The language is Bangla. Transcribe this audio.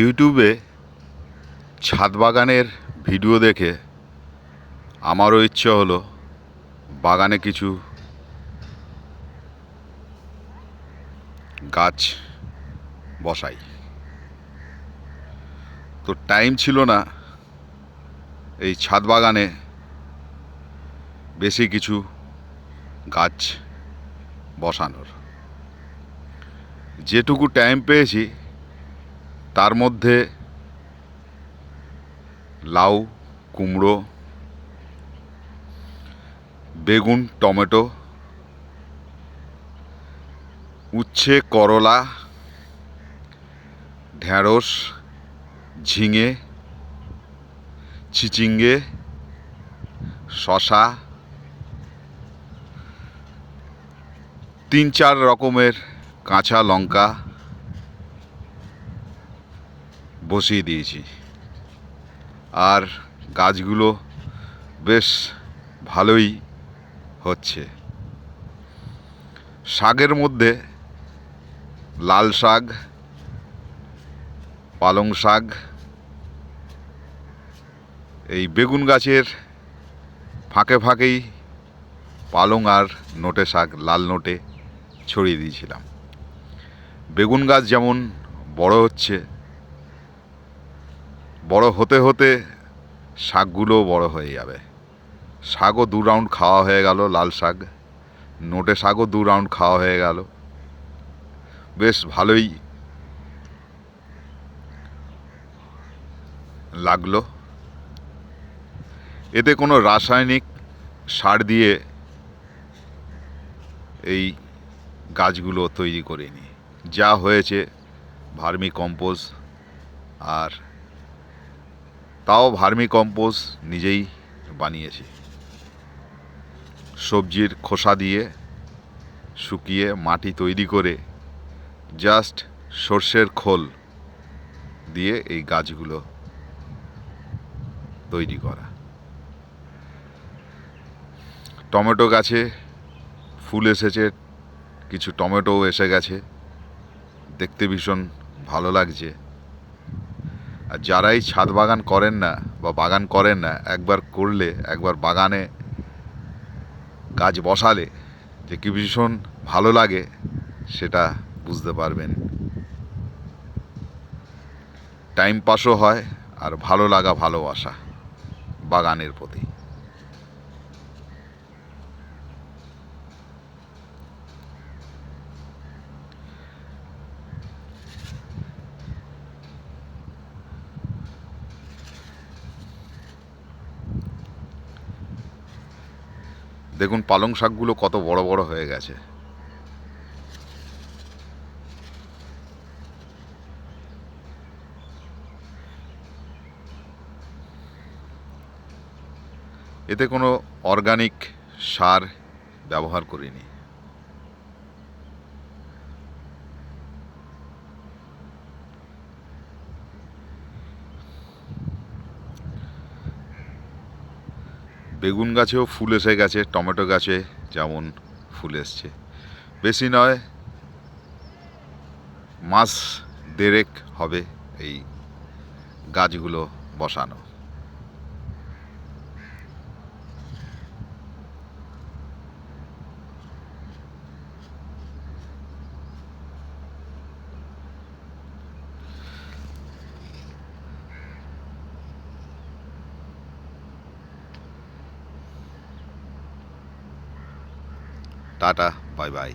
ইউটিউবে ছাদ বাগানের ভিডিও দেখে আমারও ইচ্ছে হলো বাগানে কিছু গাছ বসাই। তো টাইম ছিল না এই ছাদ বাগানে বেশি কিছু গাছ বসানোর। যেটুকু টাইম পেয়েছি তার মধ্যে লাউ, কুমড়ো, বেগুন, টমেটো, উচ্ছে, করলা, ঢ্যাঁড়স, ঝিঙে, চিচিঙ্গে, শশা, তিন চার রকমের কাঁচা লঙ্কা বসিয়ে দিয়েছি। আর গাছগুলো বেশ ভালোই হচ্ছে। শাকের মধ্যে লাল শাক, পালং শাক, এই বেগুন গাছের ফাঁকে ফাঁকেই পালং আর নোটে শাক, লাল নোটে ছড়িয়ে দিয়েছিলাম। বেগুন গাছ যেমন বড় হচ্ছে বড় হতে হতে শাকগুলোও বড় হয়ে যাবে। শাকও দু রাউন্ড খাওয়া হয়ে গেল লাল শাক। নোটে শাকও দু রাউন্ড খাওয়া হয়ে গেল। বেশ ভালোই লাগল। এতে কোনো রাসায়নিক সার দিয়ে এই গাছগুলো তৈরি করিনি। যা হয়েছে ভার্মি কম্পোজ আর তাও ভার্মি কম্পোজ নিজেই বানিয়েছি। সবজির খোসা দিয়ে শুকিয়ে মাটি তৈরি করে জাস্ট সর্ষের খোল দিয়ে এই গাছগুলো তৈরি করা। টমেটো গাছে ফুল এসেছে, কিছু টমেটোও এসে গেছে। দেখতে ভীষণ ভালো লাগছে। আর যারাই ছাদ বাগান করেন না বা বাগান করেন না, একবার করলে, একবার বাগানে গাছ বসালে যে কী ভীষণ ভালো লাগে, সেটা বুঝতে পারবেন। টাইম পাসও হয় আর ভালো লাগা, ভালোবাসা বাগানের প্রতি। দেখুন পালং শাকগুলো কত বড় বড় হয়ে গেছে। এতে কোনো অর্গানিক সার ব্যবহার করিনি। বেগুন গাছেও ফুল এসে গেছে, টমেটো গাছে যেমন ফুল এসছে। বেশি নয়, মাস দেড়েক হবে এই গাছগুলো বসানো। Tata bye bye